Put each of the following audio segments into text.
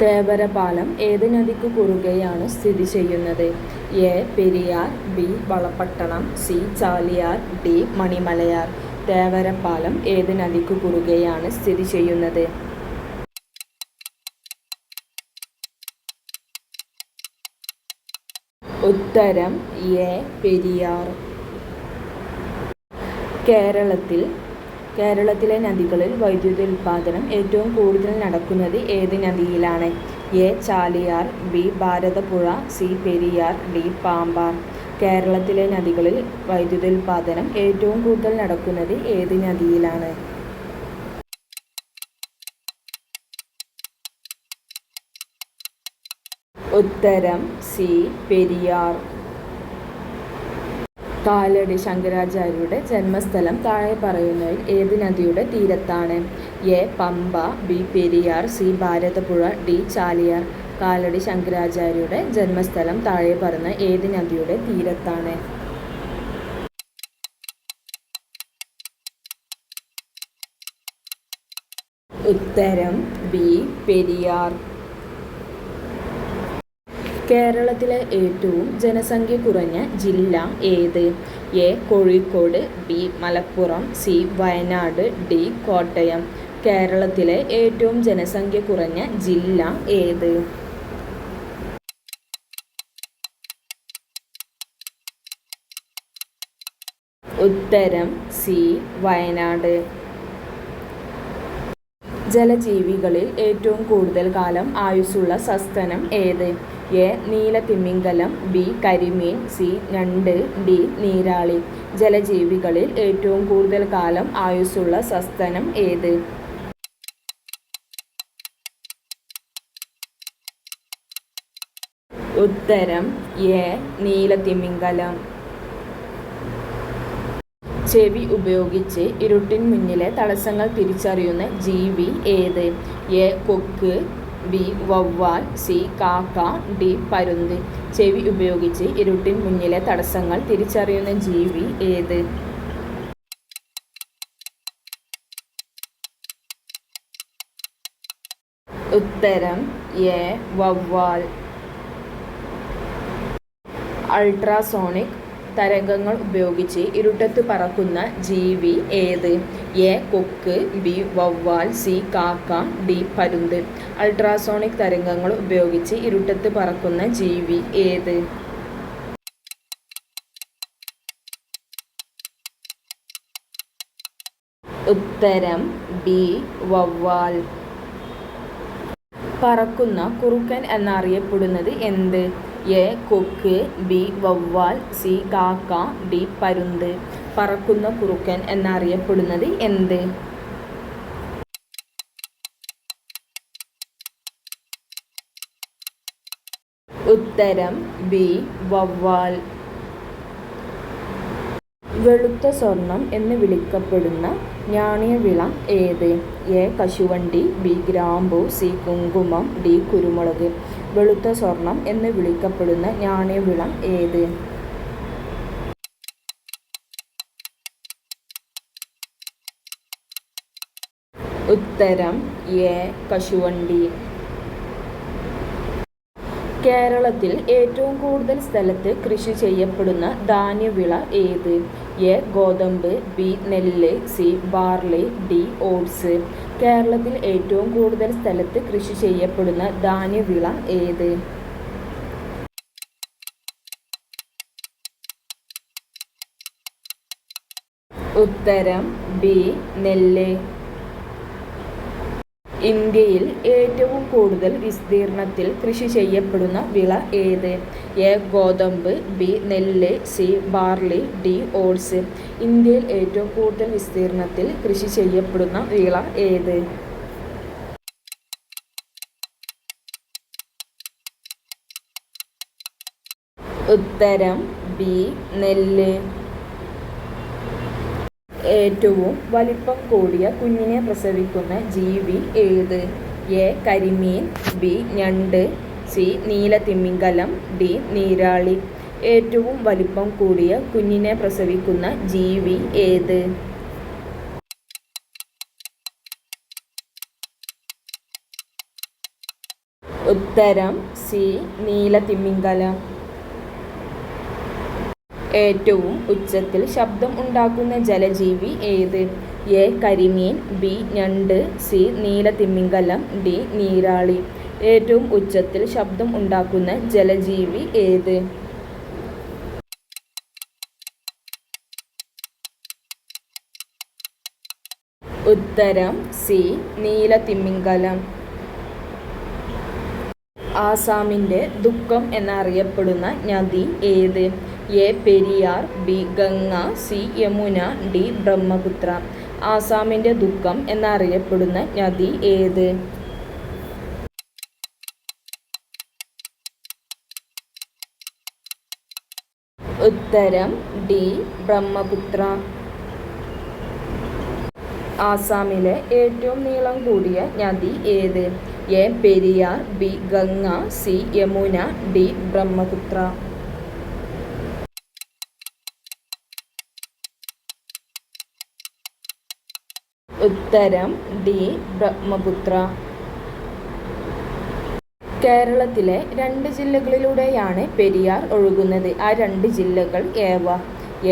തേവര പാലം ഏത് നദിക്ക് കുറുകെയാണ് സ്ഥിതി ചെയ്യുന്നത്? A. Periyar B. Valapattanam C. Chaliyar D. Manimalayar. Thevara പാലം ഏത് നദിക്ക് കുറുകെയാണ് സ്ഥിതി ചെയ്യുന്നത്? ഉത്തരം എ. പെരിയാർ. കേരളത്തിൽ കേരളത്തിലെ നദികളിൽ വൈദ്യുതി ഉൽപ്പാദനം ഏറ്റവും കൂടുതൽ നടക്കുന്നത് ഏത് നദിയിലാണ്? A. Chaliyar B. Bharathappuzha C. Periyar D. Pambar. കേരളത്തിലെ നദികളിൽ വൈദ്യുതി ഉൽപ്പാദനം ഏറ്റവും കൂടുതൽ നടക്കുന്നത് ഏത് നദിയിലാണ്? ഉത്തരം സി. പെരിയാർ. കാലടി ശങ്കരാചാര്യരുടെ ജന്മസ്ഥലം താഴെ പറയുന്നവയിൽ ഏത് നദിയുടെ തീരത്താണ്? A. Pamba B. Periyar C. Bharathappuzha D. Chaliyar. Kalady ശങ്കരാചാര്യരുടെ ജന്മസ്ഥലം താഴെ പറയുന്ന ഏത് നദിയുടെ തീരത്താണ്? ഉത്തരം ബി. പെരിയാർ. കേരളത്തിലെ ഏറ്റവും ജനസംഖ്യ കുറഞ്ഞ ജില്ല ഏത്? A Kozhikode B Malappuram C Wayanad D Kottayam. കേരളത്തിലെ ഏറ്റവും ജനസംഖ്യ കുറഞ്ഞ ജില്ല ഏത്? ഉത്തരം സി വയനാട്. ജലജീവികളിൽ ഏറ്റവും കൂടുതൽ കാലം ആയുസ്സുള്ള സസ്തനം ഏത്? എ. നീല നീലത്തിമിംഗലം ബി. കരിമീൻ സി. ഞണ്ട് ഡി. നീരാളി. ജലജീവികളിൽ ഏറ്റവും കൂടുതൽ കാലം ആയുസ്സുള്ള സസ്തനം ഏത്? ഉത്തരം എ. നീല നീലത്തിമിംഗലം ചെവി ഉപയോഗിച്ച് ഇരുട്ടിന് മുന്നിലെ തടസ്സങ്ങൾ തിരിച്ചറിയുന്ന ജീവി ഏത്? എ കൊക്ക് ബി വവ്വാൽ സി കാക്ക ഡി പരുന്ത്. ചെവി ഉപയോഗിച്ച് ഇരുട്ടിന് മുന്നിലെ തടസ്സങ്ങൾ തിരിച്ചറിയുന്ന ജീവി ഏത്? ഉത്തരം എ വവ്വാൽ. അൾട്രാസോണിക് തരംഗങ്ങൾ ഉപയോഗിച്ച് ഇരുട്ടത്ത് പറക്കുന്ന ജീവി ഏത്? എ കൊക്ക് ബി വവ്വാൽ സി കാക്ക ഡി പരുന്ത്. അൾട്രാസോണിക് തരംഗങ്ങൾ ഉപയോഗിച്ച് ഇരുട്ടത്ത് പറക്കുന്ന ജീവി ഏത്? ഉത്തരം ബി വവ്വാൽ. പറക്കുന്ന കുറുക്കൻ എന്നറിയപ്പെടുന്നത് എന്ത്? എ കൊക്ക് ബി വവ്വാൽ സി കാക്ക ഡി പരുന്ത്. പറക്കുന്ന കുറുക്കൻ എന്നറിയപ്പെടുന്നത് എന്ത്? ഉത്തരം ബി വവ്വാൽ. വെളുത്ത സ്വർണം എന്ന് വിളിക്കപ്പെടുന്ന ഞാണിയവിള ഏത്? എ കശുവണ്ടി ബി ഗ്രാമ്പു സി കുങ്കുമം ഡി കുരുമുളക്. വെളുത്ത സ്വർണം എന്ന് വിളിക്കപ്പെടുന്ന ഞാണ്യവിളം ഏത്? ഉത്തരം എ കശുവണ്ടി. കേരളത്തിൽ ഏറ്റവും കൂടുതൽ സ്ഥലത്ത് കൃഷി ചെയ്യപ്പെടുന്ന ധാന്യവിള ഏത്? എ ഗോതമ്പ് ബി നെല്ല് സി ബാർലി ഡി ഓട്സ്. കേരളത്തിൽ ഏറ്റവും കൂടുതൽ സ്ഥലത്ത് കൃഷി ചെയ്യപ്പെടുന്ന ധാന്യവിള ഏത്? ഉത്തരം ബി നെല്ല്. ഇന്ത്യയിൽ ഏറ്റവും കൂടുതൽ വിസ്തീർണത്തിൽ കൃഷി ചെയ്യപ്പെടുന്ന വിള ഏത്? എ ഗോതമ്പ് ബി നെല്ല് സി ബാർലി ഡി ഓട്സ്. ഇന്ത്യയിൽ ഏറ്റവും കൂടുതൽ വിസ്തീർണത്തിൽ കൃഷി ചെയ്യപ്പെടുന്ന വിള ഏത്? ഉത്തരം ബി നെല്ല്. ഏറ്റവും വലിപ്പം കൂടിയ കുഞ്ഞിനെ പ്രസവിക്കുന്ന ജീവി ഏത്? എ. കരിമീൻ ബി. ഞണ്ട് സി. നീല നീലത്തിമിംഗലം ഡി. നീരാളി. ഏറ്റവും വലിപ്പം കൂടിയ കുഞ്ഞിനെ പ്രസവിക്കുന്ന ജീവി ഏത്? ഉത്തരം സി. നീല നീലത്തിമിംഗലം ഏറ്റവും ഉച്ചത്തിൽ ശബ്ദം ഉണ്ടാക്കുന്ന ജലജീവി ഏത്? എ. കരിമീൻ ബി. ഞണ്ട് സി. നീല നീലത്തിമിംഗലം ഡി. നീരാളി. ഏറ്റവും ഉച്ചത്തിൽ ശബ്ദം ഉണ്ടാക്കുന്ന ജലജീവി ഏത്? ഉത്തരം സി. നീല നീലത്തിമിംഗലം ആസാമിന്റെ ദുഃഖം എന്നറിയപ്പെടുന്ന നദി ഏത്? A Periyar B Ganga C Yamuna D Brahmaputra. ആസാമിന്റെ ദുഃഖം എന്നറിയപ്പെടുന്ന നദി ഏത്? ഉത്തരം ഡി ബ്രഹ്മപുത്ര. ആസാമിലെ ഏറ്റവും നീളം കൂടിയ നദി ഏത്? A Periyar B Ganga C Yamuna D Brahmaputra. ഉത്തരം ഡി ബ്രഹ്മപുത്ര. കേരളത്തിലെ രണ്ട് ജില്ലകളിലൂടെയാണ് പെരിയാർ ഒഴുകുന്നത്. ആ രണ്ട് ജില്ലകൾ ഏവ?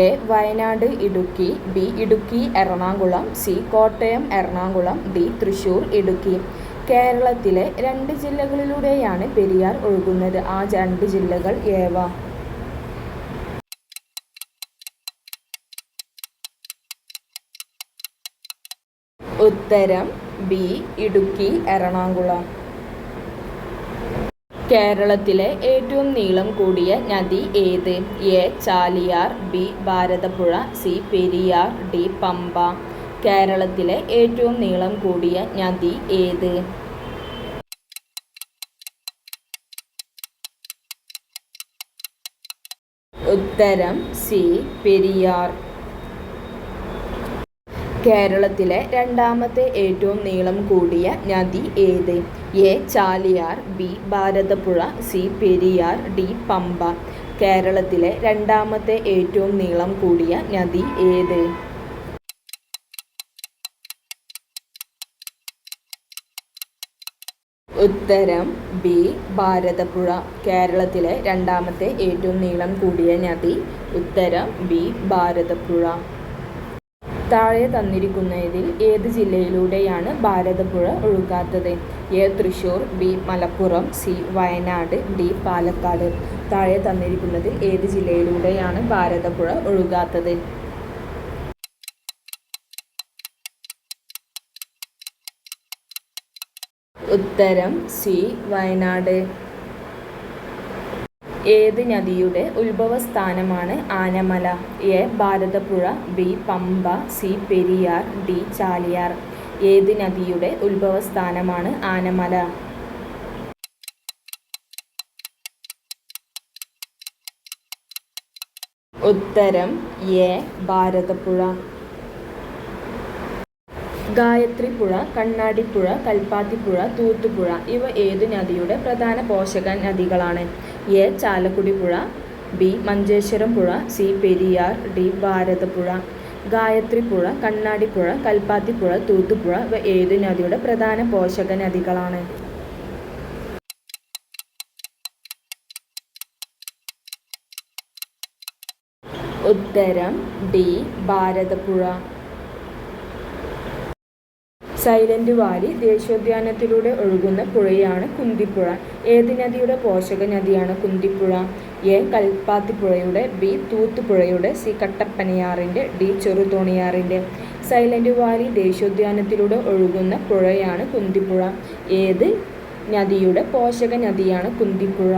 A Wayanad Idukki. B Idukki Ernakulam. C Kottayam Ernakulam. D Thrissur Idukki. കേരളത്തിലെ രണ്ട് ജില്ലകളിലൂടെയാണ് പെരിയാർ ഒഴുകുന്നത്. ആ രണ്ട് ജില്ലകൾ ഏവ? ഉത്തരം ബി ഇടുക്കി എറണാകുളം. കേരളത്തിലെ ഏറ്റവും നീളം കൂടിയ നദി ഏത്? A Chaliyar B Bharathappuzha C Periyar D Pamba. കേരളത്തിലെ ഏറ്റവും നീളം കൂടിയ നദി ഏത്? ഉത്തരം സി പെരിയാർ. കേരളത്തിലെ രണ്ടാമത്തെ ഏറ്റവും നീളം കൂടിയ നദി ഏത്? A Chaliyar B Bharathappuzha C Periyar D Pamba. കേരളത്തിലെ രണ്ടാമത്തെ ഏറ്റവും നീളം കൂടിയ നദി ഏത്? ഉത്തരം ബി ഭാരതപ്പുഴ. കേരളത്തിലെ രണ്ടാമത്തെ ഏറ്റവും നീളം കൂടിയ നദി. ഉത്തരം ബി ഭാരതപ്പുഴ. താഴെ തന്നിരിക്കുന്നതിൽ ഏത് ജില്ലയിലൂടെയാണ് Bharathappuzha ഒഴുകാത്തത്? A Thrissur B Malappuram C Wayanad D Palakkad. താഴെ തന്നിരിക്കുന്നതിൽ ഏത് ജില്ലയിലൂടെയാണ് ഭാരതപ്പുഴ ഒഴുകാത്തത്? ഉത്തരം സി വയനാട്. ഏത് നദിയുടെ ഉത്ഭവസ്ഥാനമാണ് Anamala? A. Bharathapuzha B. Pamba C. Periyar D. Chaliyar. ഏത് നദിയുടെ ഉത്ഭവസ്ഥാനമാണ് ആനമല? ഉത്തരം എ. ഭാരതപ്പുഴ. ഗായത്രിപ്പുഴ കണ്ണാടിപ്പുഴ കൽപ്പാത്തിപ്പുഴ തൂത്തുപുഴ ഇവ ഏത് നദിയുടെ പ്രധാന പോഷക നദികളാണ് എ. ചാലക്കുടി പുഴ ബി. മഞ്ചേശ്വരം പുഴ സി. പെരിയാർ ഡി. ഭാരതപ്പുഴ. ഗായത്രിപ്പുഴ കണ്ണാടിപ്പുഴ കൽപ്പാത്തിപ്പുഴ തൂത്തുപുഴ ഇവ ഏതു നദിയുടെ പ്രധാന പോഷക നദികളാണ്. ഉത്തരം ഡി. ഭാരതപ്പുഴ. സൈലന്റ് വാലി ദേശീയോദ്യാനത്തിലൂടെ ഒഴുകുന്ന പുഴയാണ് കുന്തിപ്പുഴ. ഏത് നദിയുടെ പോഷക നദിയാണ് കുന്തിപ്പുഴ? എ. കൽപ്പാത്തിപ്പുഴയുടെ ബി. തൂത്തുപുഴയുടെ സി. കട്ടപ്പനയാറിന്റെ ഡി. ചെറുതോണിയാറിന്റെ സൈലന്റ് വാലി ദേശീയോദ്യാനത്തിലൂടെ ഒഴുകുന്ന പുഴയാണ് കുന്തിപ്പുഴ. ഏത് നദിയുടെ പോഷക നദിയാണ് കുന്തിപ്പുഴ?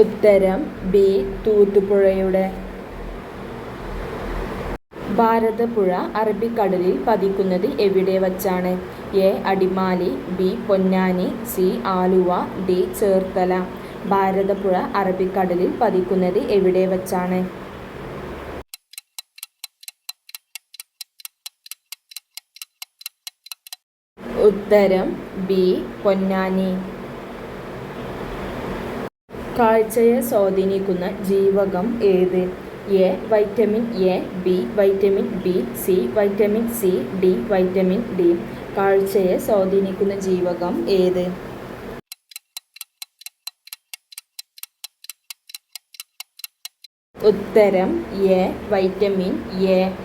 ഉത്തരം ബി തൂത്തുപുഴയുടെ. ഭാരതപ്പുഴ അറബിക്കടലിൽ പതിക്കുന്നത് എവിടെ വച്ചാണ്? A Adimali B Ponnani C Aluva D Cherthala. Bharathappuzha അറബിക്കടലിൽ പതിക്കുന്നത് എവിടെ വച്ചാണ്? ഉത്തരം ബി പൊന്നാനി. കാഴ്ചയെ സ്വാധീനിക്കുന്ന ജീവകം ഏത്? A vitamin A B vitamin B C vitamin C D vitamin D. കാഴ്ചയെ സ്വാധീനിക്കുന്ന ജീവകം ഏത്? ഉത്തരം എ വൈറ്റമിൻ എ.